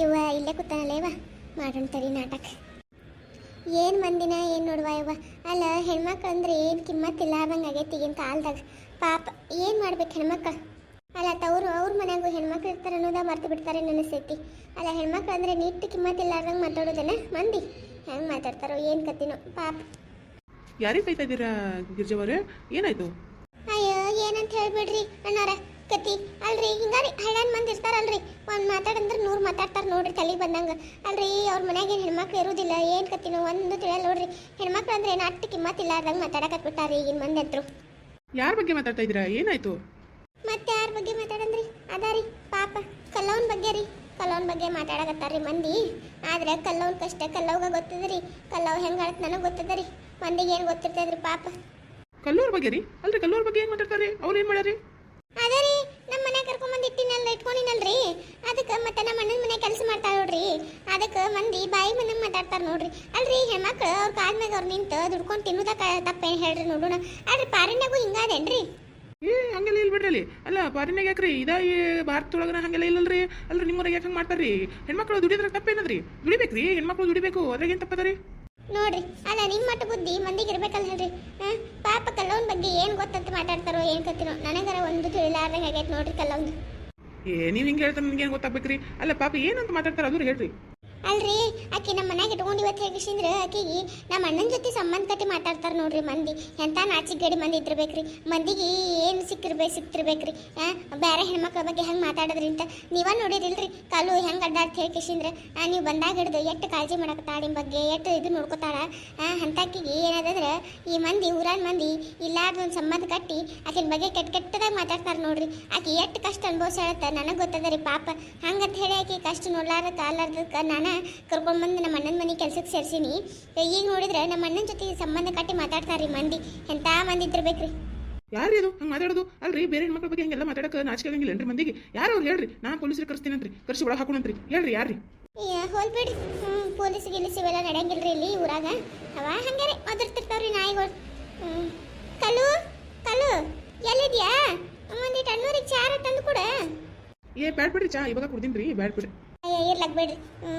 ಇವ ಇಲ್ಲೇ ಕೂತಾನಲ್ಲ ಇವ ಮಾಡೋಣ ತರಿ ನಾಟಕ. ಏನು ಮಂದಿನ ಏನು ನೋಡುವ ಇವ ಅಲ್ಲ ಹೆಣ್ಮಕ್ಳು ಅಂದ್ರೆ ಏನು ಕಿಮ್ಮತ್ತಿಲ್ಲ ಇಲ್ಲಾರ್ದಂಗೆ ಆಗೈತಿ ಈಗಿನ ಕಾಲದಾಗ. ಪಾಪ ಏನು ಮಾಡ್ಬೇಕು ಹೆಣ್ಮಕ್ಳು? ಅಲ್ಲ ತವರು ಅವ್ರ ಮನೆಗೂ ಹೆಣ್ಮಕ್ಳು ಇರ್ತಾರೆ ಅನ್ನೋದ ಮರ್ತು ಬಿಡ್ತಾರೆ ನೆನೆಸ್ತೈತಿ ಅಲ್ಲ ಹೆಣ್ಮಕ್ಳು ಅಂದ್ರೆ ನೀಟ್ ಕಿಮ್ಮತ್ತಿಲ್ಲಾರ್ದಂಗೆ ಮಾತಾಡೋದನ್ನ ಮಂದಿ. ಹೆಂಗೆ ಮಾತಾಡ್ತಾರೋ ಏನು ಕತ್ತಿನೋ ಪಾಪ. ಯಾರಿಗೆ ಬೈತಾ ಇದ್ದೀರಾ ಗಿರ್ಜವರೇ ಏನಾಯ್ತು? ಅಯ್ಯೋ ಏನಂತ ಹೇಳ್ಬಿಡ್ರಿ ಅಣ್ಣಾರ ಕತಿ. ಅಲ್ರಿ ಹಿಂಗಾರಿ ಹಳ್ಳನ್ ಮಂದಿ ಇರ್ತಾರಲ್ರಿ. ಒಂದ್ ಮಾತಾಡಂದ್ರ ನೂರ್ ಮಾತಾಡ್ತಾರ ನೋಡ್ರಿ ತಲೆಗೆ ಬಂದಂಗ. ಅಲ್ರಿ ಅವ್ರ ಮನ್ಯಾಗ ಹೆಣ್ಮಕ್ಳು ಇರುದಿಲ್ಲ. ಏನ್ ಕತಿನೋ ಒಂದು ತಿಳಿಯಲ್ಲ ನೋಡ್ರಿ. ಹೆಣ್ಮಕ್ಳು ಅಂದ್ರೆ ಏನ್ ಅಟ್ಟ ಇಲ್ಲ ಮಾತಾಡಕತ್ ಬಿಟ್ಟಾರಿ ಈಗಿನ ಮಂದಿ ಹತ್ರ ಯಾರ ಬಗ್ಗೆ ಮಾತಾಡ್ತಾ ಇದ್ದೀರಾ? ಏನಾಯ್ತು? ಮತ್ತೆ ಯಾರ ಬಗ್ಗೆ ಮಾತಾಡಂದ್ರಿ? ಅದಾರಿ ಪಾಪ. ಕಲ್ಲವನ್ ಬಗ್ಗೆ ರೀ. ಕಲ್ಲವನ್ ಬಗ್ಗೆ ಮಾತಾಡಕತ್ತಾರ್ರಿ ಮಂದಿ. ಆದ್ರೆ ಕಲ್ಲವನ್ ಕಷ್ಟ ಕಲ್ಲವ್ಗ ಗೊತ್ತದ್ರಿ ಕಲ್ಲವ್ ಹೆಂಗ್ ಆಡತ್ ನನಗ್ ಗೊತ್ತದ್ರಿ ಮಂದಿಗೆ ಏನ್ ಗೊತ್ತಿರ್ತದ್ರಿ ಪಾಪ. ಕಲ್ಲೂರ್ ಬಗ್ಗೆ ರೀ? ಅಲ್ರಿ ಕಲ್ಲೂರ್ ಬಗ್ಗೆ ಏನ್ ಮಾತಾಡ್ತಾರೆ? ಅವ್ರು ಏನ್ ಮಾಡ್ಯಾರಿ? ಅದೇ ರೀ ಇಟ್ಟಿನಲ್ಲ ಇಟ್ಕೊಂಡಿನಲ್ರಿ ಅದಕ್ಕೆ ಮತ್ತೆ ನಮ್ಮ ಅಣ್ಣನ ಮನೆ ಕೆಲಸ ಮಾಡ್ತಾರ ನೋಡ್ರಿ. ಅದಕ್ಕೆ ಮಂದಿ ಬಾಯಿ ಮನೆ ಮಾತಾಡ್ತಾರ ನೋಡ್ರಿ. ಅಲ್ರಿ ಹೆಣ್ಮಕ್ಳು ಅವ್ರ ಕಾಲ್ ಮ್ಯಾಗ ಅವ್ರು ನಿಂತು ದುಡ್ಕೊಂಡು ತಿನ್ನೋದಕ್ಕ ತಪ್ಪೇನು ಹೇಳ್ರಿ ನೋಡೋಣ. ಅಲ್ರಿ ಪಾರಿನಾಗೂ ಹಿಂಗಾದೇನ್ರಿ? ಏ ಹಂಗೆಲ್ಲ ಇಲ್ಲ ಬಿಡ್ರಿ ಅಲ್ಲಿ. ಪಾರಿನಾಗ ಯಾಕ್ರಿ? ಇದ ಈ ಭಾರತದೊಳಗನ ಹಂಗೆಲ್ಲ ಇಲ್ಲಲ್ರಿ? ಅಲ್ರಿ ನಿಮ್ಮೂರಾಗ ಯಾಕೆ ಹಂಗೆ ಮಾಡ್ತಾರ್ರಿ? ಹೆಣ್ಮಕ್ಳು ದುಡಿದ್ರೆ ತಪ್ಪೇನದ್ರಿ? ದುಡಿಬೇಕ್ರಿ? ಹೆಣ್ಮಕ್ಳು ದುಡಿಬೇಕು. ಅದ್ರಾಗ ಏನು ತಪ್ಪದರಿ? ನೋಡ್ರಿ. ಅಲ್ಲ ನಿಮ್ಮ ಮಟ್ಟ ಬುದ್ಧಿ ಮಂದಿಗೆ ಇರ್ಬೇಕಲ್ಲ ಹೇಳ್ರಿ. ಪಾಪ ಕಲ್ಲವನ್ ಬಗ್ಗೆ ಏನು ಗೊತ್ತಂತ ಮಾತಾಡ್ತಾರೋ ಏನು ಗೊತ್ತಿರೋ ನನಗರ ಒಂದು ತಿಳಿಲಾರ್ದಂಗೆ ಆಗೈತೆ ನೋಡ್ರಿ ಕಲ್ಲವಂದು ಏ ನೀವು ಹಿಂಗೆ ಹೇಳ್ತಾರೆ ನನಗೇನು ಗೊತ್ತಾಗ್ಬೇಕ್ರಿ? ಅಲ್ಲ ಪಾಪ ಏನಂತ ಮಾತಾಡ್ತಾರೆ ಅದು ಹೇಳ್ರಿ. ಅಲ್ರಿ, ಆಕಿ ನಮ್ಮ ಮನ್ಯಾಗ ಇಟ್ಕೊಂಡು ಇವತ್ತು ಹೇಗಿಸಿಂದ್ರ ನಮ್ಮ ಅಣ್ಣನ ಜೊತೆ ಸಂಬಂಧ ಕಟ್ಟಿ ಮಾತಾಡ್ತಾರೆ ನೋಡ್ರಿ ಮಂದಿ. ಎಂತ ನಾಚಿಕ್ ಗಡಿ ಮಂದಿ ಇದ್ದಿರ್ಬೇಕ್ರಿ. ಮಂದಿಗೆ ಏನು ಸಿಕ್ಕಿರ್ಬೇ, ಸಿಕ್ತಿರ್ಬೇಕ್ರಿ. ಬೇರೆ ಹೆಣ್ಮಕ್ಳ ಬಗ್ಗೆ ಹೆಂಗೆ ಮಾತಾಡೋದ್ರಿ ಅಂತ ನೀವ ನೋಡಿದಿಲ್ರಿ ಕಲ್ಲು ಹೆಂಗೆ ಅಡ್ಡಾಡ್ತ ಹೇಗಿಸಿಂದ್ರ ನೀವು ಬಂದಾಗ ಹಿಡ್ದು ಎಷ್ಟು ಕಾಳಜಿ ಮಾಡಕತ್ತಾಳ ನಿಮ್ಮ ಬಗ್ಗೆ, ಎಷ್ಟು ಇದು ನೋಡ್ಕೊತಾಳ. ಅಂತಾಕಿಗೆ ಏನದಂದ್ರೆ, ಈ ಮಂದಿ, ಊರಾನ ಮಂದಿ ಇಲ್ಲಾರ್ದ ಒಂದು ಸಂಬಂಧ ಕಟ್ಟಿ ಆಕಿನ ಬಗ್ಗೆ ಕೆಟ್ಟ ಕೆಟ್ಟದಾಗ ಮಾತಾಡ್ತಾರೆ ನೋಡ್ರಿ. ಆಕೆ ಎಷ್ಟು ಕಷ್ಟ ಅನುಭವಿಸ್ಯಾಳತ್ತ ನನಗೆ ಗೊತ್ತದ ರೀ ಪಾಪ. ಹಂಗಂತ ಹೇಳಿ ಆಕೆ ಕಷ್ಟ ನೋಡ್ಲಾರ ಕಾಲಾರ್ದಕ್ಕೆ ನಾನು ಕರ್ಕೊಂಡ್ಬಂದು ನಮ್ಮ ಅಣ್ಣನ ಮನೆ ಕೆಲಸಕ್ಕೆ ಸೇರ್ಸೀನಿ. ಈಗ ನೋಡಿದ್ರೆ ನಮ್ಮ ಅಣ್ಣನ ಜೊತೆ ಸಂಬಂಧ ಕಟ್ಟಿ ಮಾತಾಡ್ತಾರ್ರಿ ಮಂದಿ. ಎಂಥ ಮಂದಿ ಇದ್ದಿರ್ಬೇಕ್ರಿ ಯಾರು ಇದು ಹಂಗೆ ಮಾತಾಡೋದು? ಅಲ್ರಿ ಬೇರೆ ಹೆಣ್ಮಕ್ಳ ಬಗ್ಗೆ ಹಂಗೆಲ್ಲ ಮಾತಾಡಕ್ಕೆ ನಾಚಿಕೆ ಆಗಂಗಿಲ್ಲ ಮಂದಿಗೆ? ಯಾರು ಅವ್ರು ಹೇಳ್ರಿ? ನಾನು ಪೊಲೀಸರಿಗೆ ಕರ್ಸ್ತೀನಂತ್ರಿ ಕರ್ಸಿ ಒಳಗೆ ಹಾಕೋಣಂತ್ರಿ ಹೇಳ್ರಿ ಯಾರ್ರಿ? ಏ, ಹೋಲ್ ಬಿಡ್ರಿ. ಹ್ಞೂ ಪೊಲೀಸ್ ಗಿಲೀಸ್ ಇವೆಲ್ಲ ನಡೆಯಂಗಿಲ್ರಿ ಇಲ್ಲಿ ಊರಾಗ. ಅವ ಹಂಗಾರೆ ಒದರ್ತಿರ್ತಾವ್ರಿ ನಾಯಿಗಳು. ಕಲು ಕಲು ಎಲ್ಲಿದ್ಯಾ? ಒಂದಿಟ್ಟು ಅಣ್ಣೂರಿಗೆ ಚಾರ ತಂದು ಕೊಡ. ಏ ಬ್ಯಾಡ್ ಬಿಡ್ರಿ ಚಾ ಇವಾಗ ಕುಡ್ದೀನಿ ಬ್ಯಾಡ್ ಬಿಡ್ರಿ. ಇರ್ಲಕ್ ಬಿಡ್ರಿ. ಹ್ಞೂ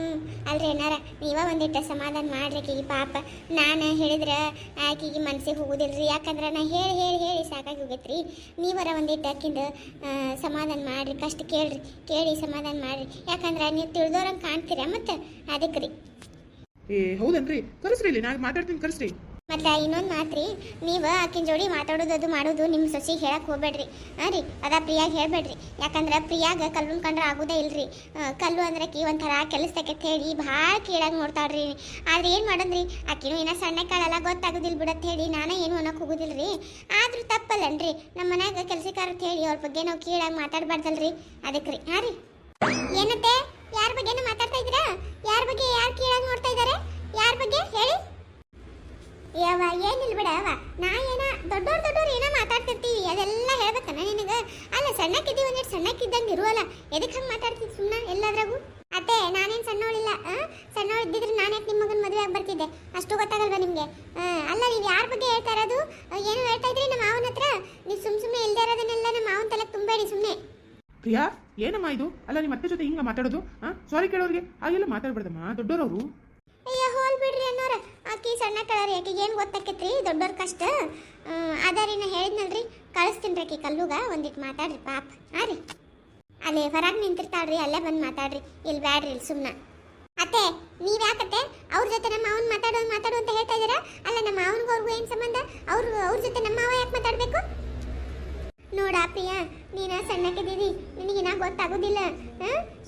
ಅಲ್ರಿ ಏನಾರ ನೀವ ಒಂದಿಟ್ಟು ಸಮಾಧಾನ ಮಾಡ್ರಿ ಆಕಿಗೆ ಪಾಪ. ನಾನು ಹೇಳಿದ್ರೆ ಆಕಿಗೆ ಮನ್ಸಿಗೆ ಹೋಗುದಿಲ್ರಿ. ಯಾಕಂದ್ರೆ ನಾ ಹೇಳಿ ಹೇಳಿ ಹೇಳಿ ಸಾಕಾಗಿ ಹೋಗೈತ್ರಿ. ನೀವರ ಒಂದಿಟ್ಟು ಆಕಿಂದ ಸಮಾಧಾನ ಮಾಡ್ರಿ, ಕಷ್ಟ ಕೇಳ್ರಿ, ಕೇಳಿ ಸಮಾಧಾನ ಮಾಡ್ರಿ. ಯಾಕಂದ್ರೆ ನೀವು ತಿಳಿದೋರಂಗೆ ಕಾಣ್ತೀರಾ ಮತ್ತು? ಅದಕ್ಕೆ ರೀ ಏ, ಹೌದನ್ರಿ? ಕರೆಸ್ರಿ ಇಲ್ಲಿ ನಾನು ಮಾತಾಡ್ತೀನಿ, ಕರ್ಸ್ರಿ. ಮತ್ತೆ ಇನ್ನೊಂದು ಮಾತ್ರಿ ನೀವು ಆಕಿನ ಜೋಡಿ ಮಾತಾಡೋದು ಅದು ಮಾಡೋದು ನಿಮ್ಮ ಸೊಸಿಗೆ ಹೇಳಕ್ಕೆ ಹೋಗ್ಬೇಡ್ರಿ. ಹಾಂ ರೀ ಅದ ಪ್ರಿಯಾಗ ಹೇಳ್ಬೇಡ್ರಿ. ಯಾಕಂದ್ರೆ ಪ್ರಿಯಾಗ ಕಲ್ಲು ಕಂಡ್ರೆ ಆಗೋದೇ ಇಲ್ರಿ. ಕಲ್ಲು ಅಂದ್ರೆ ಕಿ ಒಂಥರ ಕೆಲಸಕ್ಕೆ ಹೇಳಿ ಭಾಳ ಕೀಳಾಗಿ ನೋಡ್ತಾಳ್ರಿ. ಆದ್ರೆ ಏನು ಮಾಡೋದ್ರಿ, ಆಕಿನೂ ಏನೋ ಸಣ್ಣ ಕಾಳೆಲ್ಲ ಗೊತ್ತಾಗೋದಿಲ್ಲ ಬಿಡತ್ತೆ ಹೇಳಿ ನಾನೇ ಏನು ಅನ್ನೋಕೆ ಹೋಗೋದಿಲ್ರಿ. ಆದ್ರೂ ತಪ್ಪಲ್ಲನ್ರಿ ನಮ್ಮ ಮನ್ಯಾಗ ಕೆಲಸಕಾರ ಹೇಳಿ ಅವ್ರ ಬಗ್ಗೆ ನಾವು ಕೀಳಾಗಿ ಮಾತಾಡ್ಬಾರ್ದಲ್ರಿ. ಅದಕ್ಕೆ ರೀ ಹಾಂ ರೀ. ಏನತ್ತೆ? ಯಾರ ಬಗ್ಗೆನೂ ಮಾತಾಡ್ತಾ ಇದ್ದೀರಾ? ಯಾರ ಬಗ್ಗೆ ಯಾರು ಕೀಳಾಗಿ ನೋಡ್ತಾ ಇದ್ದಾರೆ? ಏನಿಲ್ಲ ಬಿಡ ಅವ್ವ ನಾ ಏನ ದೊಡ್ಡೋರ್ ದೊಡ್ಡೋರ್ ಏನೋ ಮಾತಾಡ್ತಿರ್ತೀವಿ ಅದೆಲ್ಲ ಹೇಳ್ಬೇಕನ ನಿನಗ? ಅಲ್ಲ ಸಣ್ಣಕ್ಕಿದ್ದಿ ಒಂದಿಟ್ಟು ಸಣ್ಣಕ್ಕಿದ್ದಂಗೆ ಇರುವಲ್ಲ ಎದಕ್ಕೆ ಹಂಗೆ ಮಾತಾಡ್ತಿದ್ವಿ ಸುಮ್ಮನೆ ಎಲ್ಲಾದ್ರಾಗೂ? ಅತ್ತೆ ನಾನೇನ್ ಸಣ್ಣವಳಿಲ್ಲ? ಸಣ್ಣವಳು ಇದ್ದಿದ್ರೆ ನಾನು ಯಾಕೆ ನಿಮ್ಮ ಮಗನ ಮದುವೆ ಆಗಿ ಬರ್ತಿದ್ದೆ? ಅಷ್ಟು ಗೊತ್ತಾಗಲ್ವಾ ನಿಮಗೆ? ಅಲ್ಲ ನೀವು ಯಾರ ಬಗ್ಗೆ ಹೇಳ್ತಾ ಇರೋದು? ಏನು ಹೇಳ್ತಾ ಇದ್ರಿ ನಮ್ಮ ಮಾವನ ಹತ್ರ? ನೀವು ಸುಮ್ ಸುಮ್ಮನೆ ಇಲ್ದೇ ಇರೋದನ್ನೆಲ್ಲ ನಮ್ಮ ಮಾವನ ತಲೆಗೆ ತುಂಬಬೇಡಿ ಸುಮ್ಮನೆ ಪ್ರಿಯಾ ಏನಮ್ಮ ಇದು? ಅಲ್ಲ ನಿಮ್ಮ ಅತ್ತೆ ಜೊತೆ ಹಿಂಗೆ ಮಾತಾಡೋದು? ಹಾಂ ಸಾರಿ ಕೇಳೋರಿಗೆ ಹಾಗೆಲ್ಲ ಮಾತಾಡ್ಬಾರ್ದಮ್ಮ ದೊಡ್ಡೋರವರು. ಅಯ್ಯ ಹೋಲ್ ಬಿಡ್ರಿ ಅನ್ನೋರ ಆಕಿ ಸಣ್ಣ ಕಳರಿ ಆಕಿಗೆ ಏನು ಗೊತ್ತಾಕೈತ್ರಿ? ದೊಡ್ಡವ್ರ ಕಷ್ಟ. ಅದಾರಿ ನಾ ಹೇಳಿದ್ನಲ್ರಿ? ಕಳಿಸ್ತೀನಿ ರೀ ಆಕಿ ಕಲ್ಲುಗ. ಒಂದಿಟ್ಟು ಮಾತಾಡ್ರಿ, ಪಾಪ. ಹಾಂ ರೀ. ಅಲ್ಲೇ ಹೊರಗೆ ನಿಂತಿರ್ತಾಳ್ರಿ, ಅಲ್ಲೇ ಬಂದು ಮಾತಾಡ್ರಿ. ಇಲ್ಲಿ ಬ್ಯಾಡ್ರಿ ಇಲ್ಲಿ ಸುಮ್ಮನೆ ಅತ್ತೆ ನೀವು ಯಾಕತ್ತೆ ಅವ್ರ ಜೊತೆ ನಮ್ಮ ಮಾವನ್ ಮಾತಾಡೋದು ಮಾತಾಡು ಅಂತ ಹೇಳ್ತಾ ಇದ್ದೀರಾ? ಅಲ್ಲ, ನಮ್ಮ ಮಾವನ್ಗೂ ಅವ್ರಿಗೂ ಏನು ಸಂಬಂಧ? ಅವ್ರ ಅವ್ರ ಜೊತೆ ನಮ್ಮ ಮಾವ ಯಾಕೆ ಮಾತಾಡಬೇಕು? ನೋಡ ಪ್ರಿಯ ನೀನ ಸಣ್ಣಕ್ಕಿದ್ದೀವಿ ನಿನಗಿನ ಗೊತ್ತಾಗೋದಿಲ್ಲ?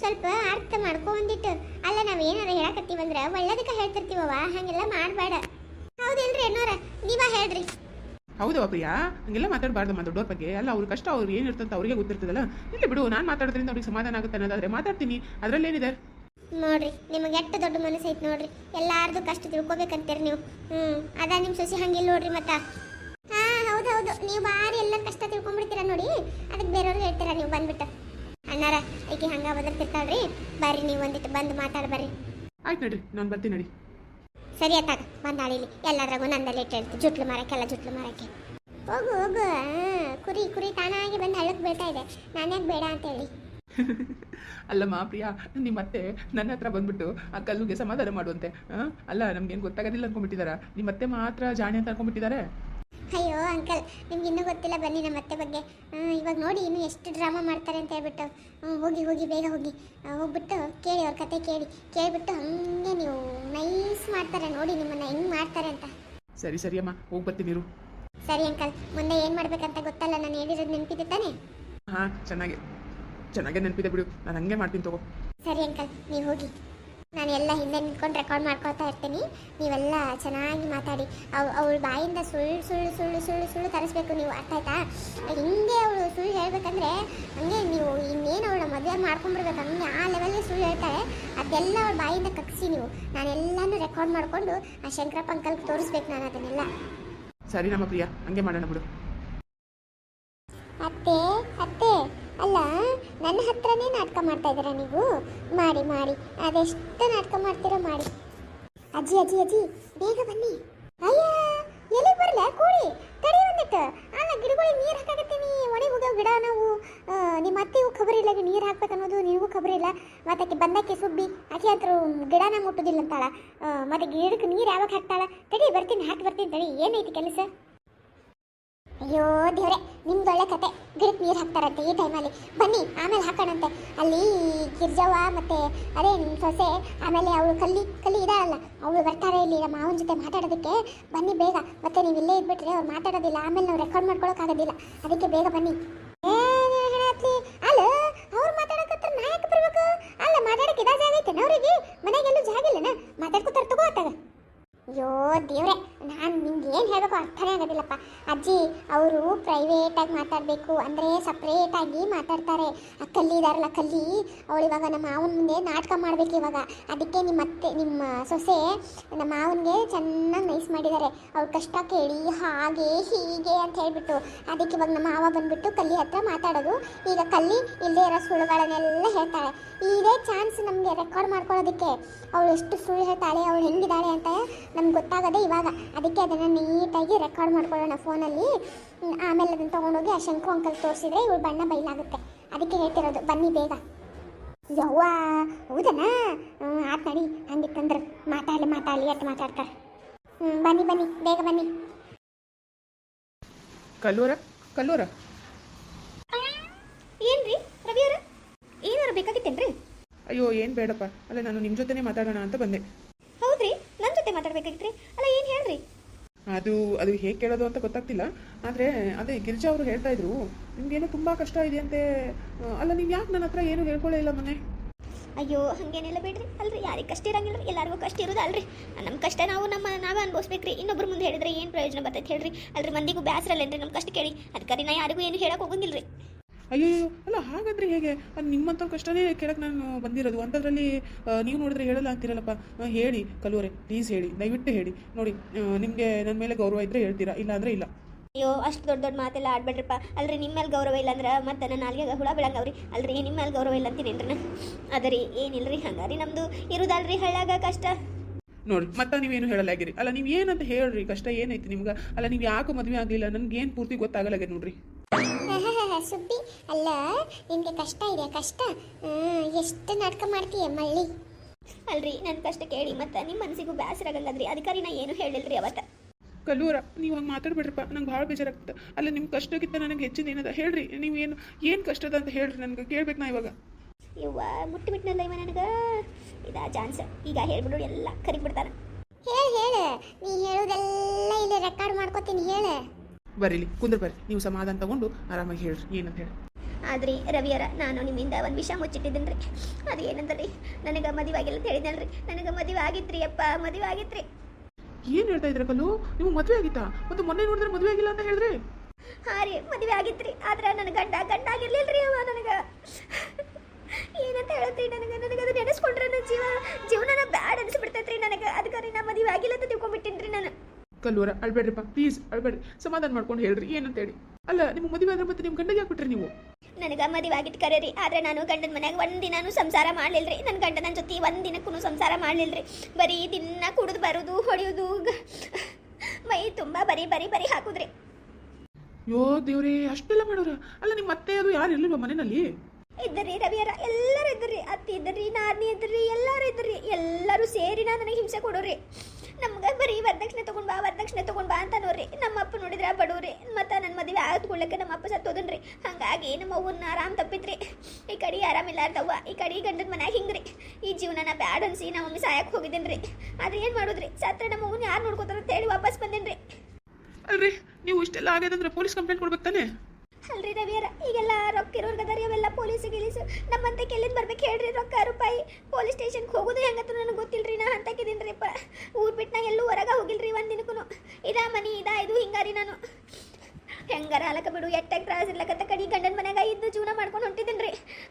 ಸ್ವಲ್ಪ ಅರ್ಥ ಮಾಡ್ಕೊ ಒಂದಿಟ್ಟು ಅಲ್ಲ ನಾವ್ ಏನಾರ ಹೇಳಕತ್ತೀವಂದ್ರ ಒಳ್ಳೇದಕ್ಕೆ ಹೇಳ್ತಿರ್ತೀವವ ಹಂಗೆಲ್ಲ ಮಾಡಬೇಡ. ಹೌದಿಲ್ರಿ ಅನ್ನೋರ ನೀವ ಹೇಳ್ರಿ. ಹೌದವ ಪ್ರಿಯಾ ಹಂಗೆಲ್ಲ ಮಾತಾಡಬಾರ್ದು ದೊಡ್ಡೋರ ಬಗ್ಗೆ. ಅಲ್ಲ ಅವ್ರ ಕಷ್ಟ ಅವ್ರು ಏನಿರ್ತಂತ ಅವ್ರಿಗೆ ಗೊತ್ತಿರ್ತದಲ್ಲ? ಇಲ್ಲಿ ಬಿಡು ನಾನು ಮಾತಾಡೋದ್ರಿಂದ ಅವ್ರಿಗೆ ಸಮಾಧಾನ ಆಗುತ್ತೆ ಅನ್ನೋದಾದ್ರೆ ಮಾತಾಡ್ತೀನಿ. ಅದರಲ್ಲೇನಿದೆ? ನೋಡ್ರಿ ನಿಮಗೆ ಎಷ್ಟು ದೊಡ್ಡ ಮನಸ್ಸು ಐತಿ ನೋಡ್ರಿ. ಎಲ್ಲಾರ್ದು ಕಷ್ಟ ತಿಳ್ಕೊಬೇಕಂತೀರಿ ನೀವು. ಹ್ಮ್ ಅದ ನಿಮ್ಮ ಸೊಸಿ ಹಂಗಿಲ್ಲ ನೋಡ್ರಿ ಮತ್ತ. ಹೌದು ಹೌದು ನೀವು ಬಾರಿ ಎಲ್ಲ ಕಷ್ಟ ತಿಳ್ಕೊಂಡ್ಬಿಡ್ತೀರ ನೋಡಿ ಅದಕ್ಕೆ ಬೇರೆಯವ್ರಿಗೆ ಹೇಳ್ತೀರಾ ನೀವು ಬಂದ್ಬಿಟ್ಟು. ಅಣ್ಣಾರ ಈಕಿ ಹಂಗ ಬದರ್ತಿರ್ತಾಳ್ರಿ ಬರ್ರಿ ನೀವು ಒಂದಿಟ್ಟು ಬಂದು ಮಾತಾಡಿ ಬರ್ರಿ. ಆಯ್ತು ನಡಿ ನಾನು ಬರ್ತೀನಿ ನಡಿ. ಸರಿ ಅತ್ತಾಗ ಬಂದಾಳಿಲಿ ಎಲ್ಲದ್ರಾಗೂ ನಂದಲ್ಲಿ ಇಟ್ಟು ಜುಟ್ಲು ಮಾರಕ್ಕೆಲ್ಲ ಜುಟ್ಲು ಮಾರಕ್ಕೆ. ಹೋಗು ಹೋಗು ಕುರಿ ಕುರಿ ತಾನಾಗಿ ಬಂದು ಹಳ್ಳಕ್ಕೆ ಬೀಳ್ತಾ ಇದೆ. ನಾನ್ಯಾಕೆ ಬೇಡ ಅಂತ ಹೇಳಿ. ಅಲ್ಲಮ್ಮ ಪ್ರಿಯಾ ನಿಮ್ಮ ಅತ್ತೆ ನನ್ನ ಹತ್ರ ಬಂದ್ಬಿಟ್ಟು ಆ ಕಲ್ಲುಗೆ ಸಮಾಧಾನ ಮಾಡುವಂತೆ? ಅಲ್ಲ ನಮ್ಗೇನು ಗೊತ್ತಾಗೋದಿಲ್ಲ ಅನ್ಕೊಂಡ್ಬಿಟ್ಟಿದಾರ. ನಿಮ್ಮ ಮತ್ತೆ ಮಾತ್ರ ಜಾಣೆ ಅಂತ ಅನ್ಕೊಂಡ್ಬಿಟ್ಟಿದ್ದಾರೆ ಅಯ್ಯೋ ಅಂಕಲ್ ನಿಮ್ಗೆ ಇನ್ನೂ ಗೊತ್ತಿಲ್ಲ ಬನ್ನಿ ನಮ್ಮ ಅತ್ತೆ ಬಗ್ಗೆ. ಇವಾಗ ನೋಡಿ ಇನ್ನೂ ಎಷ್ಟು ಡ್ರಾಮಾ ಮಾಡ್ತಾರೆ ಅಂತ ಹೇಳ್ಬಿಟ್ಟು. ಹೋಗಿ ಹೋಗಿ ಬೇಗ ಹೋಗಿ. ಹೋಗ್ಬಿಟ್ಟು ಕೇಳಿ ಅವ್ರ ಕತೆ ಕೇಳಿ. ಕೇಳಿಬಿಟ್ಟು ಹಂಗೆ ನೀವು ನೈಸ್ ಮಾಡ್ತಾರೆ ನೋಡಿ ನಿಮ್ಮನ್ನ ಹೆಂಗ್ ಮಾಡ್ತಾರೆ ಅಂತ. ಸರಿ ಸರಿ ಅಮ್ಮ ಹೋಗಿ ಬರ್ತೀನಿ ಇರು. ಸರಿ ಅಂಕಲ್ ಮುಂದೆ ಏನು ಮಾಡ್ಬೇಕಂತ ಗೊತ್ತಲ್ಲ ನಾನು ಹೇಳಿರೋದು ನೆನಪಿದೆ ತಾನೆ? ಹಾಂ ಚೆನ್ನಾಗಿ. ಚೆನ್ನಾಗೇ ನೆನಪಿದೆ ಬಿಡು ನಾನು ಹಂಗೆ ಮಾಡ್ತೀನಿ ತಗೋ. ಸರಿ ಅಂಕಲ್ ನೀವು ಹೋಗಿ. ನಾನು ಎಲ್ಲ ಹಿಂದೆ ನಿಂತ್ಕೊಂಡು ರೆಕಾರ್ಡ್ ಮಾಡ್ಕೊತಾ ಇರ್ತೀನಿ. ನೀವೆಲ್ಲ ಚೆನ್ನಾಗಿ ಮಾತಾಡಿ. ಅವ್ ಅವಳ ಬಾಯಿಂದ ಸುಳ್ಳು ಸುಳ್ಳು ಸುಳ್ಳು ಸುಳ್ಳು ಸುಳ್ಳು ತರಿಸ್ಬೇಕು ನೀವು. ಅರ್ಥ ಆಯ್ತಾ? ಹಿಂಗೆ ಅವಳು ಸುಳ್ಳು ಹೇಳ್ಬೇಕಂದ್ರೆ ಹಂಗೆ ನೀವು ಇನ್ನೇನು ಅವಳ ಮದುವೆ ಮಾಡ್ಕೊಂಡ್ಬಿಡ್ಬೇಕು. ಹಂಗೆ ಆ ಲೆವೆಲ್ಗೆ ಸುಳ್ಳು ಹೇಳ್ತಾಳೆ ಅದೆಲ್ಲ ಅವಳ ಬಾಯಿಂದ ಕಕ್ಸಿ ನೀವು. ನಾನೆಲ್ಲನೂ ರೆಕಾರ್ಡ್ ಮಾಡಿಕೊಂಡು ಆ ಶಂಕರಪ್ಪ ಅಂಕಲ್ಗೆ ತೋರಿಸ್ಬೇಕು ನಾನು ಅದನ್ನೆಲ್ಲ. ಸರಿ ನಮ್ಮ ಪ್ರಿಯಾ ಹಂಗೆ ಮಾಡೋಣ ಬಿಡು. ಅತ್ತೆ ಅತ್ತೆ ಅಲ್ಲ? ನನ್ನ ಹತ್ರನೇ ನಾಟಕ ಮಾಡ್ತಾ ಇದ್ದೀರಾ ನೀವು? ಮಾಡಿ ಮಾಡಿ. ಅದೆಷ್ಟು ನಾಟಕ ಮಾಡ್ತೀರೋ ಮಾಡಿ. ಅಜ್ಜಿ ಅಜ್ಜಿ ಅಜ್ಜಿ, ಬೇಗ ಬನ್ನಿ. ಅಯ್ಯ ಎಲ್ಲಿ ಬರಲ? ಕೂಡಿ, ತಡಿ ಬಂದಿತ್ತು ಅಲ್ಲ, ಗಿಡಗಳಿಗೆ ನೀರು ಹಾಕಾಕತ್ತೀನಿ ಒಣಗಿ ಹೋಗೋ ಗಿಡ ನಾವು. ನಿಮ್ಮ ಅತ್ತೆಗೂ ಖಬರ್ ಇಲ್ಲ ನೀರು ಹಾಕ್ಬೇಕು ಅನ್ನೋದು, ನಿನಗೂ ಖಬರ್ ಇಲ್ಲ. ಮತ್ತೆ ಬಂದಕ್ಕೆ ಸುಬ್ಬಿ, ಆಕೆ ಹತ್ರ ಗಿಡನ ಮುಟ್ಟುದಿಲ್ಲ ಅಂತಾಳ. ಮತ್ತೆ ಗಿಡಕ್ಕೆ ನೀರು ಯಾವಾಗ ಹಾಕ್ತಾಳ? ತಡಿ, ಬರ್ತೀನಿ, ಹಾಕಿ ಬರ್ತೀನಿ, ತಡಿ. ಏನೈತಿ ಕೆಲಸ? ಅಯ್ಯೋ ದೇವ್ರೆ, ನಿಮ್ದು ಒಳ್ಳೆ ಕತೆ. ಗಿಡಕ್ಕೆ ನೀರು ಹಾಕ್ತಾರಂತೆ ಈ ಟೈಮಲ್ಲಿ ಬನ್ನಿ, ಆಮೇಲೆ ಹಾಕೋಣಂತೆ. ಅಲ್ಲಿ ಗಿರ್ಜವ್ವ ಮತ್ತೆ ಅದೇ ನಿಮ್ಮ ಸೊಸೆ, ಆಮೇಲೆ ಅವಳು ಕಲ್ಲಿ ಕಲ್ಲಿ ಇದಾಳಲ್ಲ, ಅವಳು ಬರ್ತಾರೆ ಇಲ್ಲಿ ನಮ್ಮ ಮಾವನ ಜೊತೆ ಮಾತಾಡೋದಕ್ಕೆ. ಬನ್ನಿ ಬೇಗ. ಮತ್ತೆ ನೀವು ಇಲ್ಲೇ ಇದ್ಬಿಟ್ರೆ ಅವ್ರು ಮಾತಾಡೋದಿಲ್ಲ. ಆಮೇಲೆ ನಾವು ರೆಕಾರ್ಡ್ ಮಾಡ್ಕೊಳಕ್ಕಾಗೋದಿಲ್ಲ ಅದಕ್ಕೆ ಬೇಗ ಬನ್ನಿ ಏ, ಹೆಣತ್ಲಿ, ಅಲ್ಲ ಅವ್ರು ಮಾತಾಡಕತ್ರ ನಾ ಯಾಕೆ ಬರ್ಬೇಕು ಅಲ್ಲ ಮಾತಾಡಕ್ಕೆ ಇದ ಜಾಗ ಐತೆ ಅವ್ರಿಗೆ ಮನೆಗೆಲ್ಲೂ ಜಾಗ ಇಲ್ಲನ ಮಾತಾಡ್ಕೊತಾರ ತಗೋ ಆತಾಗ ಅಯ್ಯೋ ದೇವ್ರೆ ನಾನು ನಿಮ್ಗೆ ಏನು ಹೇಳಬೇಕು ಅರ್ಥನೇ ಆಗೋದಿಲ್ಲಪ್ಪ ಅಜ್ಜಿ ಅವರು ಪ್ರೈವೇಟಾಗಿ ಮಾತಾಡಬೇಕು ಅಂದರೆ ಸಪ್ರೇಟಾಗಿ ಮಾತಾಡ್ತಾರೆ. ಆ ಕಲ್ಲಿ ಇದಾರಲ್ಲ ಕಲ್ಲಿ ಅವಳು ಇವಾಗ ನಮ್ಮ ಮಾವನ ಮುಂದೆ ನಾಟಕ ಮಾಡ್ಬೇಕು ಇವಾಗ. ಅದಕ್ಕೆ ನಿಮ್ಮ ಅತ್ತೆ ನಿಮ್ಮ ಸೊಸೆ ನಮ್ಮ ಮಾವನಿಗೆ ಚೆನ್ನಾಗಿ ನೈಸ್ ಮಾಡಿದ್ದಾರೆ. ಅವ್ರ ಕಷ್ಟ ಕೇಳಿ ಹಾಗೆ ಹೀಗೆ ಅಂತ ಹೇಳ್ಬಿಟ್ಟು, ಅದಕ್ಕೆ ಇವಾಗ ನಮ್ಮ ಮಾವ ಬಂದ್ಬಿಟ್ಟು ಕಲ್ಲಿ ಹತ್ರ ಮಾತಾಡೋದು. ಈಗ ಕಲ್ಲಿ ಇಲ್ಲದೇ ಇರೋ ಸುಳ್ಳುಗಳನ್ನೆಲ್ಲ ಹೇಳ್ತಾಳೆ. ಇದೇ ಚಾನ್ಸ್ ನಮಗೆ ರೆಕಾರ್ಡ್ ಮಾಡ್ಕೊಳ್ಳೋದಕ್ಕೆ. ಅವಳು ಎಷ್ಟು ಸುಳ್ಳು ಹೇಳ್ತಾಳೆ, ಅವಳು ಹೆಂಗಿದ್ದಾಳೆ ಅಂತ ನಮ್ಗೆ ಗೊತ್ತಾಗೋದೇ ಇವಾಗ. ಅದಕ್ಕೆ ಅದನ್ನು ನೀಟಾಗಿ ರೆಕಾರ್ಡ್ ಮಾಡ್ಕೊಳ್ಳೋಣ ಫೋನಲ್ಲಿ ಆಮೇಲೆ ಅದನ್ನ ತಗೊಂಡೋಗಿ ಆ ಶಂಕು ಅಂಕಲ್ ತೋರಿಸಿದ್ರೆ ಇವಳು ಬಣ್ಣ ಬಯಲಾಗುತ್ತೆ ಅದಕ್ಕೆ ಹೇಳ್ತಿರೋದು ಬನ್ನಿ ಬೇಗ. ಯವ್ವ ಹೌದನಾ? ಹ್ಞೂ ಆತ್ ನಡಿ ಹಂಗಿತ್ತಂದ್ರೆ ಮಾತಾಡಲಿ ಮಾತಾಡಲಿ ಅಂತ ಮಾತಾಡ್ತಾರೆ. ಹ್ಞೂ ಬನ್ನಿ ಬನ್ನಿ ಬೇಗ ಬನ್ನಿ. ಕಲ್ಲೂರ ಕಲ್ಲೂರ. ಏನ್ರಿ ರವಿಯರ ಏನಾರು ಬೇಕಾಗಿತ್ತೇನ್ರಿ? ಅಯ್ಯೋ ಏನು ಬೇಡಪ್ಪ. ಅಲ್ಲ ನಾನು ನಿಮ್ಮ ಜೊತೆನೇ ಮಾತಾಡೋಣ ಅಂತ ಬಂದೆ. ಹೌದ್ರಿ ನನ್ನ ಜೊತೆ ಮಾತಾಡ್ಬೇಕಾಗಿತ್ರಿ? ಅಲ್ಲ ಏನು ಹೇಳ್ರಿ? ಅದು ಅದು ಹೇಗೆ ಕೇಳೋದು ಅಂತ ಗೊತ್ತಾಗ್ತಿಲ್ಲ. ಆದರೆ, ಅದೇ ಗಿರಿಜಾ ಅವರು ಹೇಳ್ತಾ ಇದ್ರು, ನಿಮ್ಗೇನೋ ತುಂಬ ಕಷ್ಟ ಇದೆ ಅಂತೆ ಅಲ್ಲ ನೀವು ಯಾಕೆ ನನ್ನ ಹತ್ರ ಏನು ಹೇಳ್ಕೊಳ್ಳೇ ಇಲ್ಲ ಮೊನ್ನೆ? ಅಯ್ಯೋ, ಹಂಗೇನಿಲ್ಲ ಬಿಡ್ರಿ. ಅಲ್ರಿ, ಯಾರಿಗೆ ಕಷ್ಟ ಇರಂಗಿಲ್ಲ ಎಲ್ಲರಿಗೂ ಕಷ್ಟ ಇರೋದು ಅಲ್ರಿ ನಮ್ಮ ಕಷ್ಟ ನಾವು ನಮ್ಮ, ನಾವೇ ಅನ್ಭವಿಸ್ಬೇಕ್ರಿ. ಇನ್ನೊಬ್ರು ಮುಂದೆ ಹೇಳಿದ್ರೆ ಏನು ಪ್ರಯೋಜನ ಬರ್ತೈತೆ ಹೇಳ್ರಿ. ಅಲ್ರಿ, ಮಂದಿಗೂ ಬೇಸರಲ್ಲೇನ್ರಿ ನಮ್ಮ ಕಷ್ಟ ಕೇಳಿ. ಅದಕ್ಕೆ ನಾ ಯಾರಿಗೂ ಏನು ಹೇಳಕ್ ಹೋಗಂಗಿಲ್ರಿ. ಅಯ್ಯೋ ಅಲ್ಲ ಹಾಗಾದ್ರೆ ಹೇಗೆ? ಅದು ನಿಮ್ಮಂಥ ಕಷ್ಟನೇ ಕೇಳಕ್ಕೆ ನಾನು ಬಂದಿರೋದು. ಅಂಥದ್ರಲ್ಲಿ ನೀವು ನೋಡಿದ್ರೆ ಹೇಳಲ್ಲ ಅಂತೀರಲ್ಲಪ್ಪ. ಹೇಳಿ ಕಲುವರೆ ಪ್ಲೀಸ್ ಹೇಳಿ ದಯವಿಟ್ಟು ಹೇಳಿ. ನೋಡಿ ನಿಮಗೆ ನನ್ನ ಮೇಲೆ ಗೌರವ ಇದ್ದರೆ ಹೇಳ್ತೀರಾ? ಇಲ್ಲ ಅಂದರೆ ಇಲ್ಲ. ಅಯ್ಯೋ ಅಷ್ಟು ದೊಡ್ಡ ದೊಡ್ಡ ಮಾತೆಲ್ಲ ಆಡ್ಬೇಡ್ರಪ್ಪ. ಅಲ್ರಿ ನಿಮ್ಮ ಮೇಲೆ ಗೌರವ ಇಲ್ಲ ಅಂದ್ರೆ ಮತ್ತೆ ನನ್ನ ನಾಲ್ಗೆ ಹುಳ ಬೀಳಂಗವ್ರಿ. ಅಲ್ರಿ ನಿಮ್ಮ ಮೇಲೆ ಗೌರವ ಇಲ್ಲ ಅಂತೀನೇನ್ರಿ ಅದರಿ ಏನಿಲ್ರಿ? ಹಂಗಾರಿ ನಮ್ದು ಇರುದಲ್ರಿ ಹಳ್ಳಾಗ ಕಷ್ಟ. ನೋಡಿ ಮತ್ತೆ ನೀವೇನು ಹೇಳಲಾಗಿರಿ ಅಲ್ಲ ನೀವು ಏನಂತ ಹೇಳ್ರಿ? ಕಷ್ಟ ಏನೈತಿ ನಿಮ್ಗೆ? ಅಲ್ಲ ನೀವು ಯಾಕೆ ಮದುವೆ ಆಗಲಿಲ್ಲ? ನನಗೆ ಏನು ಪೂರ್ತಿ ಗೊತ್ತಾಗಲ್ಲ ನೋಡ್ರಿ. ಸುಬ್ಬಿ ಅಲ್ಲ ನಿನಗೆ ಕಷ್ಟ ಇದೆ ಕಷ್ಟ? ಹ್ಮ್, ಎಷ್ಟು ನಾಟಕ ಮಾಡ್ತೀಯ ಮಳ್ಳಿ ಅಲ್ರಿ ನನ್ನ ಕಷ್ಟ ಕೇಳಿ ಮತ್ತೆ ನಿಮ್ಮ ಮನಸ್ಸಿಗೂ ಬೇಸರಾಗಲ್ಲದ್ರಿ ಅಧಿಕಾರಿ ನಾ ಏನು ಹೇಳಿಲ್ರಿ ಅವತ್ತ? ಕಲ್ಲೂರ ನೀವು ಹಂಗೆ ಮಾತಾಡ್ಬೇಡ್ರಪ್ಪ ನಂಗೆ ಭಾಳ ಬೇಜಾರಾಗ್ತದೆ. ಅಲ್ಲ ನಿಮ್ಮ ಕಷ್ಟಕ್ಕಿಂತ ನನಗೆ ಹೆಚ್ಚಿನ ಏನದ? ಹೇಳ್ರಿ ನೀವು ಏನು ಏನು ಕಷ್ಟದ ಅಂತ ಹೇಳ್ರಿ ನನಗೆ ಕೇಳ್ಬೇಕು ನಾ ಇವಾಗ. ಇವ್ವ ಮುಟ್ಟಿ ಬಿಟ್ನಲ್ಲ ಇವ ನನಗೆ? ಇದಾ ಚಾನ್ಸ್ ಈಗ ಹೇಳ್ಬಿಡು ಎಲ್ಲ ಕರಿಬಿಡ್ತಾನೆ ಬಿಡ್ತಾನ ಹೇಳು ಹೇಳು. ನೀ ಹೇಳೋದೆಲ್ಲ ಇಲ್ಲಿ ರೆಕಾರ್ಡ್ ಮಾಡ್ಕೋತೀನಿ ಹೇಳು. ಬರೀಲಿ ಕುಂದ್ರ ಬರ್ರಿ ನೀವು ಸಮಾಧಾನ ತಗೊಂಡು ಆರಾಮಾಗಿ ಹೇಳ್ರಿ ಏನಂತ ಹೇಳಿ ಆದ್ರಿ ರವಿಯರ ನಾನು ನಿಮ್ಮಿಂದ ಒಂದು ವಿಷಯ ಮುಚ್ಚಿಟ್ಟಿದ್ದೀನಿ ರೀ ಅದು ಏನಂದ್ರಿ? ನನಗೆ ಮದುವೆ ಆಗಿಲ್ಲ ಅಂತ ಹೇಳಿದ್ನಲ್ರಿ. ನನಗೆ ಮದುವೆ ಆಗಿತ್ರಿ ಅಪ್ಪ ಮದುವೆ ಆಗಿತ್ರಿ. ಏನು ಹೇಳ್ತಾ ಇದ್ರ ಕಲ್ಲು? ನೀವು ಮದುವೆ ಆಗಿತ್ತಾ? ಮತ್ತು ಮೊನ್ನೆ ನೋಡಿದ್ರೆ ಮದುವೆ ಆಗಿಲ್ಲ ಅಂತ ಹೇಳಿದ್ರಿ ಹಾ ರೀ ಮದುವೆ ಆಗಿತ್ರಿ. ಆದ್ರೆ ನನ್ನ ಗಂಡ ಗಂಡ ಆಗಿರ್ಲಿಲ್ರಿ ಅವ ನನಗೆ. ಏನಂತ ಹೇಳತ್ರಿ ನನಗೆ? ನನಗೆ ಅದು ನೆನೆಸ್ಕೊಂಡ್ರೆ ನನ್ನ ಜೀವ ಜೀವನನ ಬ್ಯಾಡ್ ಅನಿಸ್ಬಿಡ್ತೈತ್ರಿ ನನಗೆ. ಅದಕ್ಕೆ ನಾ ಮದುವೆ ಆಗಿಲ್ಲ ಅಂತ ತಿಳ್ಕೊಂಡ್ಬಿಟ್ಟಿನ್ರಿ. ನಾನು ಕಲ್ಲೂರ ಅಳ್ಬೇಡ್ರಿಪ್ಪ ಪ್ಲೀಸ್ ಅಳ್ಬೇಡ್ರಿ. ಸಮಾಧಾನ ಮಾಡ್ಕೊಂಡು ಹೇಳ್ರಿ ಏನಂತ ಹೇಳಿ ಅಲ್ಲ ನಿಮ್ಗೆ ಮದುವೆ ಆದ್ರೆ ಮತ್ತೆ ನಿಮ್ಮ ಗಂಡಗೆ ಯಾಕೆ ನೀವು? ನನಗೆ ಮದುವೆ ಆಗಿತ್ತು ಕರೆ ರೀ ಆದ್ರೆ ನಾನು ಗಂಡನ ಮನೆಯಾಗ ಒಂದ್ ದಿನಾನು ಸಂಸಾರ ಮಾಡ್ಲಿಲ್ರಿ. ನನ್ನ ಗಂಡ ನನ್ನ ಜೊತೆ ಒಂದ್ ದಿನಕ್ಕೂ ಸಂಸಾರ ಮಾಡ್ಲಿಲ್ರಿ. ಬರೀ ದಿನ ಕುಡಿದು ಬರೋದು ಹೊಡೆಯೋದು ಮೈ ತುಂಬಾ ಬರೀ ಬರೀ ಬರೀ ಹಾಕುದ್ರಿ. ಯೋ ದೇವ್ರೇ ಅಷ್ಟೆಲ್ಲ ಮಾಡೋರ? ಅಲ್ಲ ನಿಮ್ಮ ಅತ್ತೆ ಅದು ಯಾರು ಇರ್ಲಿಲ್ವ ಮನೆಯಲ್ಲಿ? ಇದ್ದರಿ ರವಿಯರ ಎಲ್ಲರೂ ಇದ್ರಿ. ಅತ್ತಿ ನಾನಿ ನಾದ್ನಿ ಇದ್ರಿ ಎಲ್ಲರೂ ಇದ್ರಿ. ಎಲ್ಲರೂ ಸೇರಿ ನನಗೆ ಹಿಂಸೆ ಕೊಡೋರಿ. ನಮ್ಗೆ ಬರೀ ವರದಕ್ಷಿಣೆ ತೊಗೊಂಡು ಬಾ ವರದಕ್ಷಿಣೆ ತೊಗೊಂಡು ಬಾ ಅಂತ ನೋಡ್ರಿ. ನಮ್ಮ ಅಪ್ಪ ನೋಡಿದ್ರೆ ಬಡವ್ರಿ ಮತ್ತು ನನ್ನ ಮದುವೆ ಆದ್ಕೊಳ್ಳಕ್ಕೆ ನಮ್ಮ ಅಪ್ಪ ಸತ್ತೋದನ್ರಿ. ಹಾಗಾಗಿ ನಮ್ಮ ಅವ್ವನ್ನ ಆರಾಮ್ ತಪ್ಪಿತ್ರಿ. ಈ ಕಡೆ ಆರಾಮಿಲ್ಲಾರ್ದವ್ವ ಈ ಕಡೆ ಗಂಡನ ಮನ್ಯಾಗ ಹಿಂಗ್ರಿ. ಈ ಜೀವನನ ಬ್ಯಾಡ್ ಅನ್ಸಿ ನಮ್ಮ ಮಮ್ಮಿ ಸಾಯಕ್ಕೆ ಹೋಗಿದ್ದೇನ್ರಿ. ಆದ್ರೆ ಏನು ಮಾಡೋದ್ರಿ? ಸತ್ರ ನಮ್ಮ ಅವ್ವನ್ನ ಯಾರು ನೋಡ್ಕೋತಾರ ಅಂತ ಹೇಳಿ ವಾಪಸ್ ಬಂದೇನ್ರಿ. ಅಲ್ರಿ, ನೀವು ಇಷ್ಟೆಲ್ಲ ಆಗ್ಯದಂದ್ರೆ ಪೊಲೀಸ್ ಕಂಪ್ಲೇಂಟ್ ಕೊಡ್ಬೇಕು ತಾನೆ? ಅಲ್ರಿ ರವಿಯರ, ಈಗೆಲ್ಲ ರೊಕ್ಕ ಇರೋರ್ಗೆ ಅದಾರಿ, ಅವೆಲ್ಲ ಪೊಲೀಸ್ ಗಿಲೀಸ್ ನಮ್ಮಂತ ಕೆಲ್ಲಿಂದ ಬರ್ಬೇಕು ಹೇಳ್ರಿ ರೊಕ್ಕ ರೂಪಾಯಿ. ಪೊಲೀಸ್ ಸ್ಟೇಷನ್ಗೆ ಹೋಗೋದು ಹೆಂಗತ್ತ ನನಗೆ ಗೊತ್ತಿಲ್ರಿ, ನಾ ಅಂತಕಿದ್ದೀನ್ರಿಪ್ಪ ಊರ್ ಬಿಟ್ಟು ನಾ ಎಲ್ಲೂ ಹೊರಗೆ ಹೋಗಿಲ್ರಿ ಒಂದು ದಿನಕ್ಕೂ ಇದಾ ಮನಿ, ಇದಾ ಇದು, ಹಿಂಗಾರಿ ನಾನು. ಹೆಂಗಾರ ಅಲಕ ಬಿಡು, ಎಟ್ಟಾಗ ತ್ರಾಸ ಇರ್ಲಕತ್ತ ಕಡಿ ಗಂಡನ ಮನ್ಯಾಗ ಇದ್ದು ಜೀವನ ಮಾಡ್ಕೊಂಡು ಹೊಂಟಿದ್ದೀನಿ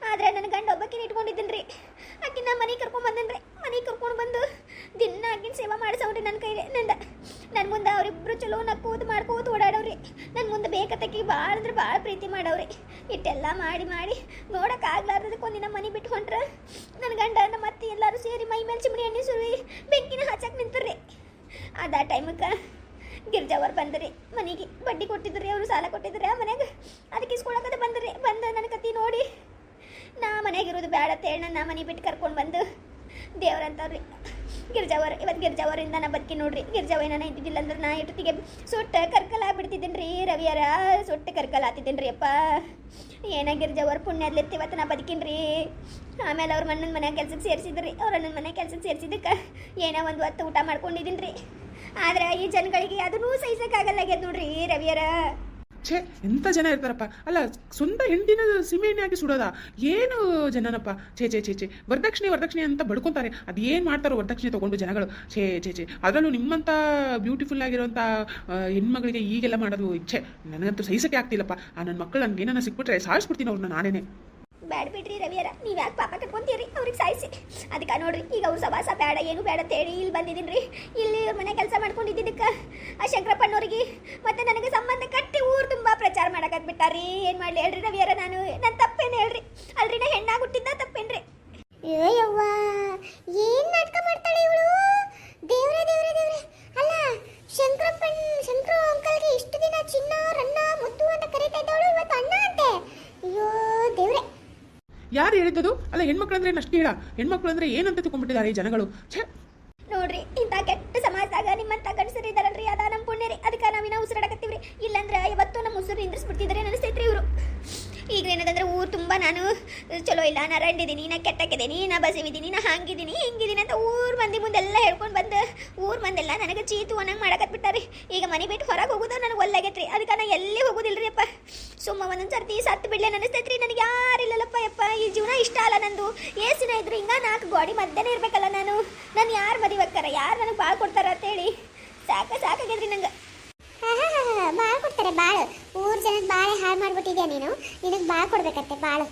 ಆದ್ರೆ ನನ್ನ ಗಂಡ ಒಬ್ಬಕ್ಕಿನ ಇಟ್ಕೊಂಡಿದ್ದೀನಿ ರೀ ಆಕಿನ ಮನೆ ಕರ್ಕೊಂಡ್ ಬಂದನ್ರಿ ಮನೆ ಕರ್ಕೊಂಡು ಬಂದು ದಿನ ಆಕಿನ ಸೇವಾ ಮಾಡಿಸವ್ರಿ ನನ್ನ ಕೈಲಿ ನಂದ ನನ್ನ ಮುಂದೆ ಅವರಿಬ್ರು ಚಲೋ ನಕ್ಕೋದು ಮಾಡ್ಕೋದು ಓಡಾಡವ್ರಿ ನನ್ನ ಮುಂದೆ ಬೇಕತ್ತಕ್ಕೆ ಭಾಳ ಅಂದ್ರೆ ಭಾಳ ಪ್ರೀತಿ ಮಾಡವ್ರಿ. ಇಟ್ಟೆಲ್ಲ ಮಾಡಿ ಮಾಡಿ ನೋಡಕ್ ಆಗ್ಲಾರ್ದಕ್ಕೆ ಒಂದಿನ ಮನೆ ಬಿಟ್ಟು ನನ್ನ ಗಂಡ ನಮ್ಮ ಅತ್ತೆ ಎಲ್ಲರೂ ಸೇರಿ ಮೈ ಮೇಲೆ ಚಿಮಣಿ ಎಣ್ಣೆ ಸುರಿ ಬೆಂಕಿನ ಹಚ್ಚಕ್ ನಿಂತರ್ರಿ. ಅದ ಟೈಮಕ್ಕೆ ಗಿರ್ಜಾವರ್ ಬಂದ್ರಿ ಮನೆಗೆ. ಬಡ್ಡಿ ಕೊಟ್ಟಿದ್ರಿ, ಅವರು ಸಾಲ ಕೊಟ್ಟಿದ್ರಿ ಆ ಮನ್ಯಾಗ. ಅದಕ್ಕೆ ಇಸ್ಕೊಳಕದ ಬಂದ್ರಿ. ಬಂದು ನನ್ನ ಕತಿ ನೋಡಿ ನಾ ಮನ್ಯಾಗ ಇರೋದು ಬೇಡ ಅಂತೇಳಿ ನನ್ನ ಮನೆ ಬಿಟ್ಟು ಕರ್ಕೊಂಡು ಬಂದು ದೇವ್ರಂತವ್ರಿ. ಗಿರ್ಜಾವರ್ ಇವತ್ತು ಗಿರ್ಜಾವರಿಂದ ನಾ ಬದುಕಿ ನೋಡ್ರಿ. ಗಿರ್ಜಾವ ಏನಾನ ಇದ್ದಿದ್ದಿಲ್ಲ ಅಂದ್ರೆ ನಾ ಇಟ್ಟಿಗೆ ಸುಟ್ಟ ಕರ್ಕಲ ಬಿಡ್ತಿದ್ದೀನಿ ರೀ ರವಿಯರ, ಸುಟ್ಟ ಕರ್ಕಲ ಆತಿದ್ದೀನಿ ರೀ ಅಪ್ಪ. ಏನ ಗಿರ್ಜಾವರ್ ಪುಣ್ಯದ್ಲಿತ್ತು ಇವತ್ತು ನಾ ರೀ ಆಮೇಲೆ ಅವ್ರ ಮಣ್ಣನ ಮನೆ ಕೆಲ್ಸಕ್ಕೆ ಸೇರಿಸಿದ್ರಿ. ಅವ್ರ ಅಣ್ಣನ ಮನೆ ಕೆಲ್ಸಕ್ಕೆ ಸೇರಿಸಿದ್ದಕ್ಕೆ ಏನೋ ಒಂದು ಹೊತ್ತು ಊಟ ಮಾಡ್ಕೊಂಡಿದ್ದೀನಿ ರೀ ಆದ್ರೆ ಈ ಜನಗಳಿಗೆ ಅದನ್ನೂ ಸಹಿಸೋಕ್ಕಾಗಲ್ಲಾಗ್ಯದ ನೋಡ್ರಿ ರವಿಯರ. ಛೇ ಎಂಥ ಜನ ಇರ್ತಾರಪ್ಪ? ಅಲ್ಲ ಸ್ವಂತ ಹೆಂಡಿನ ಸೀಮೆ ಎಣ್ಣೆ ಹಾಕಿ ಸುಡೋದ? ಏನು ಜನನಪ್ಪ? ಛೇ ಛೇ ಛೇ ಛೇ ವರದಕ್ಷಿಣೆ ವರದಕ್ಷಿಣೆ ಅಂತ ಬಡ್ಕೊತಾರೆ. ಅದು ಮಾಡ್ತಾರೋ ವರದಕ್ಷಿಣೆ ತೊಗೊಂಡು ಜನಗಳು. ಛೇ ಛೇ ಛೇ ಅದರಲ್ಲೂ ನಿಮ್ಮಂಥ ಬ್ಯೂಟಿಫುಲ್ ಆಗಿರೋಂಥ ಆ, ಹೆಣ್ಮಗಳಿಗೆ ಈಗೆಲ್ಲ ಮಾಡೋದು ಇಚ್ಛೆ ನನಗಂತೂ ಸಹಿಸಕ್ಕೆ ಆಗ್ತಿಲ್ಲಪ್ಪ. ಆ ನನ್ನ ಮಕ್ಕಳು ನನಗೆ ಏನನ್ನ ಸಿಕ್ಬಿಟ್ರೆ ಸಾಯಿಸ್ಬಿಡ್ತೀನಿ ಅವ್ರನ್ನ ನಾನೇನೆ. ಬ್ಯಾಡ ಬಿಡ್ರಿ ರವಿಯರ. ನೀವು ಯಾಕೆ ಪಾಪ ಕಟ್ಕೊಂತೀರಿ ಅವ್ರಿಗೆ ಸಾಯಿಸಿ. ಅದಕ್ಕೆ ನೋಡ್ರಿ, ಈಗ ಅವ್ರು ಸವಾಸ ಬೇಡ ಏನು ಬೇಡ ತೇಳಿ ಇಲ್ಲಿ ಬಂದಿದ್ದೀನಿ ರೀ ಇಲ್ಲಿ ಮನೆ ಕೆಲಸ ಮಾಡ್ಕೊಂಡಿದ್ದಕ್ಕೆ ಆ ಶಂಕರಪ್ಪನವ್ರಿಗೆ. ಮತ್ತೆ ನನಗೆ ಸಂಬಂಧ ಕಟ್ಟಿ ಊರು ತುಂಬ ಪ್ರಚಾರ ಮಾಡಕತ್ ಬಿಟ್ಟಾರಿ ಏನು ಮಾಡಲಿ? ಹೇಳ್ರಿ ರವಿಯರ ನಾನು. ನನ್ನ ತಪ್ಪೇನು ಹೇಳ್ರಿ? ಅಲ್ರಿ ನಾ ಹೆಣ್ಣಾಗಿ ಹುಟ್ಟಿದ್ದ ತಪ್ಪೇನ್ರಿ? ಅಯ್ಯವ್ವ ಏನ್ ಯಾರು ಹೇಳಿದ್ದದು? ಅಲ್ಲ, ಹೆಣ್ಮಕ್ಳು ಅಂದ್ರೆ ಅಷ್ಟು ಹೇಳ. ಹೆಣ್ಮಕ್ಳು ಅಂದ್ರೆ ಏನಂತ ತಿಳ್ಕೊಂಡ್ಬಿಟ್ಟಿದ್ದಾರೆ ಈ ಜನಗಳು. ನೋಡ್ರಿ, ಇಂಥ ಕೆಟ್ಟ ಸಮಾಜದಾಗ ನಿಮ್ಮಂತ ಗಂಡಸರು ಇದಾರಲ್ರಿ ಅದ ನಮ್ಮ ಪುಣ್ಯರಿ ಅದಕ್ಕೆ ನಾವಿನ ಉಸಿರಾಡಕತ್ತೀವ್ರಿ ಇಲ್ಲಾಂದ್ರೆ ಇವತ್ತು ನಮ್ಮ ಉಸಿರು ನಿಂದ್ರಿಸ್ಬಿಡ್ತಿದ್ರೆ ಅನಿಸ್ತೈತ್ರಿ ಇವರು. ಈಗ ಏನದಂದ್ರೆ ಊರು ತುಂಬ ನಾನು, ಚಲೋ ಇಲ್ಲ, ನಾ ರಂಡಿದ್ದೀನಿ ನಾ ಕೆಟ್ಟಕ್ಕಿದ್ದೀನಿ ನಾ ಬಸಿವಿದ್ದೀನಿ ನಾ ಹಂಗಿದ್ದೀನಿ ಹಿಂಗಿದ್ದೀನಿ ಅಂತ ಊರ್ ಮಂದಿ ಮುಂದೆಲ್ಲ ಹೇಳ್ಕೊಂಡು ಬಂದು, ಊರ್ ಮಂದೆಲ್ಲ ನನಗೆ ಚೀತು ಅನ್ನಂಗೆ ಮಾಡಕತ್ ಬಿಟ್ಟಾರಿ ಈಗ ಮನೆ ಬಿಟ್ಟು ಹೊರಗೆ ಹೋಗೋದು ನನಗೆ ಒಲ್ಲಾಗೈತ್ರಿ ಅದಕ್ಕೆ ನಾ ಎಲ್ಲಿ ಅಪ್ಪ? ಸುಮ್ಮ ಒಂದೊಂದು ಸರ್ತಿ ಸತ್ತು ಬಿಡ್ಲೆ ಅನಿಸ್ತೈತ್ರಿ ನನಗೆ ಯಾರಿಲ್ಲಲ್ಲಪ್ಪ ಯಪ್ಪ ಈ ಜೀವನ ಇಷ್ಟ ಅಲ್ಲ ನಂದು. ಏಸಿನ ಇದ್ರು ಹಿಂಗ ನಾಲ್ಕು ಗೋಡಿ ಮಧ್ಯನೇ ಇರ್ಬೇಕಲ್ಲ ನಾನು. ನಾನು ಯಾರು ಮದಿವಕ್ಕಾರ ಯಾರು ನನಗೆ ಬಾಳ್ ಕೊಡ್ತಾರ ಅಂತೇಳಿ ಸಾಕ ಸಾಕಾಗಿದ್ರಿ ನಂಗೆ. ಬಾಳ್ ಕೊಡ್ತಾರೆ ಬಾಳು. ಊರ್ ಜನಕ್ಕೆ ಬಾಳೆ ಹಾಳು ಮಾಡ್ಬಿಟ್ಟಿದ್ಯಾ ನೀನು? ನಿನಗೆ ಬಾಳ್ ಕೊಡ್ಬೇಕತ್ತೆ ಬಾಳು.